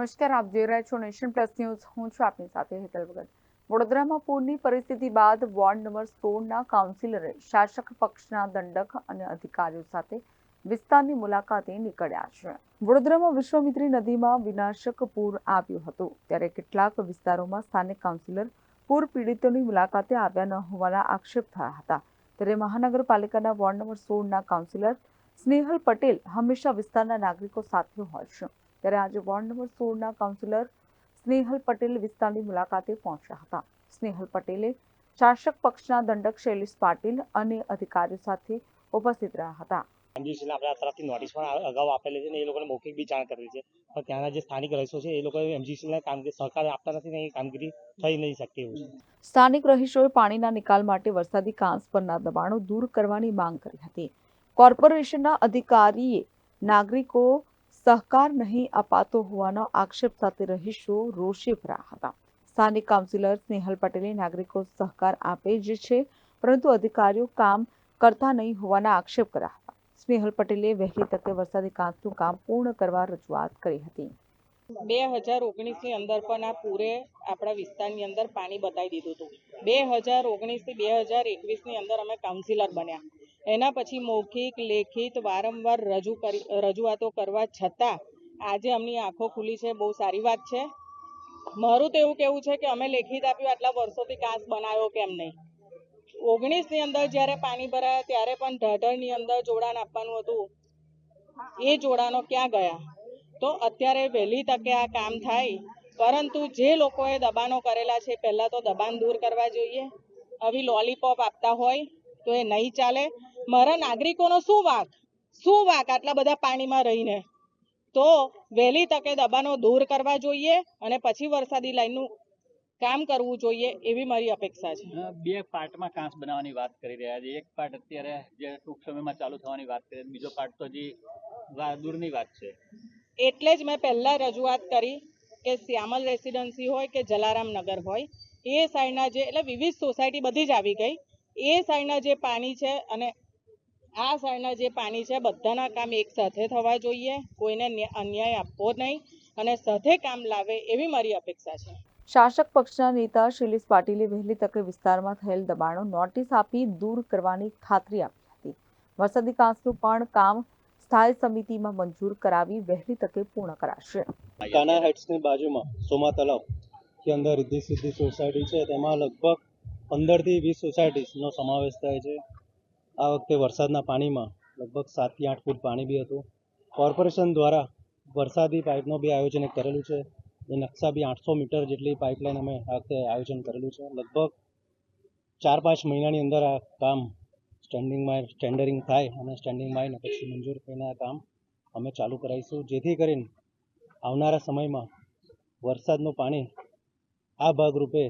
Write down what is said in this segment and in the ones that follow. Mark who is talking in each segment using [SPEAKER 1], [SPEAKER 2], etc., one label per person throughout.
[SPEAKER 1] નમસ્કાર, આપ જોઈ રહ્યા છો નેશન પ્લસ ન્યૂઝ. હું છું આપની સાથે હેતલ ભગત. વડોદરામાં પૂરની પરિસ્થિતિ બાદ વોર્ડ નંબર સોળના કાઉન્સિલરે શાસક પક્ષના દંડક અને અધિકારીઓ સાથે વિસ્તારની મુલાકાતે નીકળ્યા છે. વડોદરામાં વિશ્વામિત્રી નદીમાં વિનાશક પૂર આવ્યું હતું. ત્યારે કેટલાક વિસ્તારોમાં સ્થાનિક કાઉન્સિલર પૂર પીડિતોની મુલાકાતે આવ્યા ન હોવાના આક્ષેપ થયા હતા. ત્યારે મહાનગરપાલિકાના વોર્ડ નંબર સોળના કાઉન્સિલર સ્નેહલ પટેલ હંમેશા વિસ્તારના નાગરિકો સાથે હોય છે. ત્યારે આજે વોર્ડ નંબર સોળના કાઉન્સિલર સ્નેહલ પટેલ વિસ્તારની મુલાકાતે પહોંચ્યા હતા. સ્નેહલ પટેલે શાસક પક્ષના દંડક શૈલેષ પાટીલ અને અધિકારીઓ સાથે ઉપસ્થિત રહ્યા હતા.
[SPEAKER 2] એમજીસીને આપણા તરફથી નોટિસ પણ અગાઉ આપેલી છે ને એ લોકોને મૌખિક બી જાણ કરેલી છે. પણ ત્યાંના જે સ્થાનિક રહીશો છે એ લોકો એમજીસીને કામગીરી સહકાર આપતા નથી ને એ કામગીરી થઈ નહીં શકતી એવું છે.
[SPEAKER 1] સ્થાનિક રહીશોએ પાણીના નિકાલ માટે વરસાદી કાંસ પરના દબાણો દૂર કરવાની માંગ કરી હતી. કોર્પોરેશનના અધિકારીએ નાગરિકો સહકાર નહીં અપાતો હોવાનો આક્ષેપ સાથે રહીશો રોષે ભરાયા હતા સ્થાનિક કાઉન્સિલર સ્નેહલ પટેલે નાગરિકો સહકાર આપે જ છે, પરંતુ અધિકારીઓ કામ કરતા નહીં હોવાના આક્ષેપ કર્યા હતા. સ્નેહલ પટેલે વહેલી તકે વરસાદી કાંતનું કામ પૂર્ણ કરવા રજૂઆત કરી હતી.
[SPEAKER 3] બે હજાર ઓગણીસની અંદર પણ આ પૂરે આપણા વિસ્તારની અંદર પાણી બતાવી દીધું હતું. બે હજાર ઓગણીસથી બે હજાર એકવીસની અંદર અમે કાઉન્સિલર બન્યા. એના પછી મૌખિક, લેખિત વારંવાર રજૂ કરી, રજૂઆતો કરવા છતાં આજે અમની આંખો ખુલી છે. બહુ સારી વાત છે. મારું તો એવું કેવું છે કે અમે લેખિત આપ્યું આટલા વર્ષોથી કાંસ બનાવ્યો કેમ નહીં? ઓગણીસની અંદર જ્યારે પાણી ભરાયા ત્યારે પણ ઢાઢરની અંદર જોડાણ આપવાનું હતું. એ જોડાણો ક્યાં ગયા? તો અત્યારે વહેલી તકે આ કામ થાય. પરંતુ જે લોકોએ દબાણો કરેલા છે, પહેલાં તો દબાણ દૂર કરવા જોઈએ. આવી લોલીપોપ આપતા હોય તો એ નહીં ચાલે. મારા નાગરિકોનો શું વાંક? શું વાંક આટલા બધા પાણીમાં રહીને? તો વહેલી તકે દબાણો દૂર કરવા જોઈએ અને પછી વરસાદી લાઈનનું કામ કરવું જોઈએ એવી મારી અપેક્ષા છે.
[SPEAKER 4] બે પાર્ટમાં કાંસ બનાવવાની વાત કરી રહ્યા છે. એક પાર્ટ અત્યારે જે ટૂંક સમયમાં ચાલુ થવાની વાત કરી બીજો પાર્ટ તો હજી દૂરની વાત છે.
[SPEAKER 3] એટલે જ મેં પહેલા રજૂઆત કરી કે શ્યામલ રેસિડન્સી હોય કે જલારામ નગર હોય એ સાઈડના જે એટલે વિવિધ સોસાયટી બધી જ આવી ગઈ. એ સાઈડના જે પાણી છે અને આ સાઈડના જે પાણી છે બધાના કામ એક સાથે થવા જોઈએ. કોઈને અન્યાય આપવો નહીં અને સાથે કામ લાવે એવી મારી અપેક્ષા છે.
[SPEAKER 1] શાસક પક્ષના નેતા શૈલેષ પાટીલે વહેલી તકે વિસ્તારમાં થયેલ દબાણો નોટિસ આપી દૂર કરવાની ખાતરી આપી હતી. વરસાદી કાંસનું પણ કામ સ્થાયી સમિતિમાં મંજૂર કરાવી વહેલી તકે પૂર્ણ કરાશે.
[SPEAKER 2] કાના હેડ્સની બાજુમાં સોમા તલાવની અંદર રિદ્ધિ સિદ્ધિ સોસાયટી છે તેમાં લગભગ પંદરથી વીસ સોસાયટીસનો સમાવેશ થાય છે. આ વખતે વરસાદના પાણીમાં લગભગ સાતથી આઠ ફૂટ પાણી બી હતું. કોર્પોરેશન દ્વારા વરસાદી પાઇપનું બી આયોજન કરેલું છે. એ નકશા બી આઠસો મીટર જેટલી પાઇપલાઇન અમે આ વખતે આયોજન કરેલું છે. લગભગ ચાર પાંચ મહિનાની અંદર આ કામ સ્ટેન્ડિંગમાં ટેન્ડરિંગ થાય અને સ્ટેન્ડિંગમાં આવીને પછી મંજૂર થઈને આ કામ અમે ચાલુ કરાવીશું. જેથી કરીને આવનારા સમયમાં વરસાદનું પાણી આ ભાગરૂપે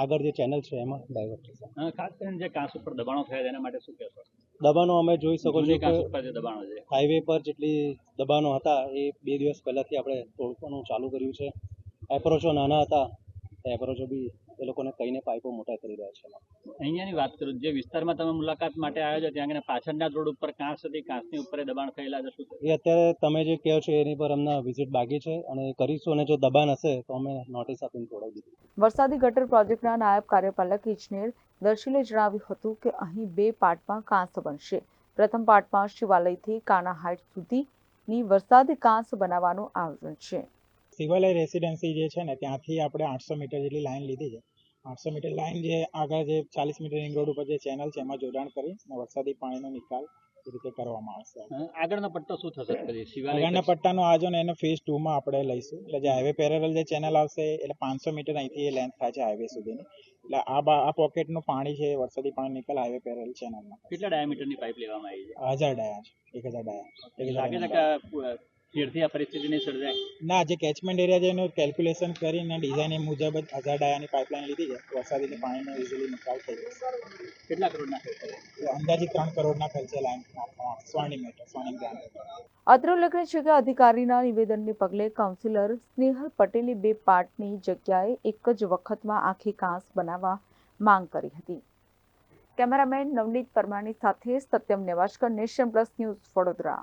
[SPEAKER 2] આગળ જે ચેનલ છે એમાં ડાયવર્ટ થશે.
[SPEAKER 4] ખાસ કરીને જે કાંસ ઉપર દબાણો થયા એના માટે શું કહેશો?
[SPEAKER 2] દબાણો અમે જોઈ શકો છો કે હાઈવે પર જેટલી દબાણો હતા એ બે દિવસ પહેલાંથી આપણે તોડવાનું ચાલુ કર્યું છે. એપ્રોચો નાના હતા એપ્રોચો બી એ લોકોને કહીને પાઇપો મોટા કરી રહ્યા છે.
[SPEAKER 4] અહીંયાની વાત કરું જે વિસ્તારમાં તમે મુલાકાત માટે આવ્યા છો ત્યાં આગળ પાછળના રોડ ઉપર કાંસ હતી કાંસની ઉપર દબાણ થયેલા છે
[SPEAKER 2] એ અત્યારે તમે જે કહો છો એની પર અમને વિઝિટ બાકી છે અને કરીશું અને જો દબાણ હશે તો અમે નોટિસ આપીને તોડાવી દીધું
[SPEAKER 1] વરસાદી ગટર પ્રોજેક્ટના નાયબ કાર્યપાલક ઇજનેર દર્શીલે જણાવ્યું હતું કે અહીં બે પાર્ટમાં કાંસ બનશે. પ્રથમ પાર્ટમાં શિવાલયથી કાના હાઇટ સુધીની વરસાદી કાંસ બનાવવાનું આયોજન છે.
[SPEAKER 5] શિવાલય રેસિડેન્સી જે છે ને, ત્યાંથી આપણે આઠસો મીટર જેટલી લાઈન લીધી છે. આઠસો મીટર લાઈન જે આગળ જે ચાલીસ મીટર રિંગ રોડ ઉપર જે ચેનલ છે, એમાં જોડાણ કરી વરસાદી પાણીનો નિકાલ એ રીતે કરવામાં આવશે.
[SPEAKER 4] આગળનો પટ્ટો શું થશે? શિવાલય
[SPEAKER 5] આગળના પટ્ટાનો આજો ને એનો ફેઝ ટુમાં આપણે લઈશું. એટલે જે હાઈવે પેરેરલ જે ચેનલ આવશે એટલે પાંચસો મીટર અહીંથી એ લેન્થ થાય છે હાઈવે સુધીની. એટલે આ બા આ પોકેટનું પાણી છે વરસાદી પાણી નીકળે હાઈવે પેરેલ ચેનલમાં
[SPEAKER 4] કેટલા ડાયામીટરની પાઇપ લેવામાં આવી છે?
[SPEAKER 5] હજાર ડાયા છે એક હજાર ડાયા
[SPEAKER 4] લાગે છે કે ફેરથી આ પરિસ્થિતિ નહીં સર્જાય.
[SPEAKER 5] ના જે કેચમેન્ટ એરિયા છે એનું કેલ્ક્યુલેશન કરીને ડિઝાઇન એ મુજબ જ હજાર ડાયાની પાઇપલાઇન લીધી છે. વરસાદીને પાણીનો ઇઝીલી નિકાલ થઈ જશે
[SPEAKER 4] કેટલા કરોડના ખર્ચે?
[SPEAKER 5] એટલે ત્રણ કરોડના ખર્ચે લાઈન સ્વર્ણિમ મીટર સ્વર્ણિમ ગ્રામ
[SPEAKER 1] અત્રે ઉલ્લેખનીય છે કે અધિકારીના નિવેદનને પગલે કાઉન્સિલર સ્નેહલ પટેલે બે પાર્ટની જગ્યાએ એક જ વખતમાં આખી કાંસ બનાવવા માંગ કરી હતી. કેમેરામેન નવનીત પરમારની સાથે સત્યમ નેવાશકર નેશન પ્લસ ન્યૂઝ વડોદરા.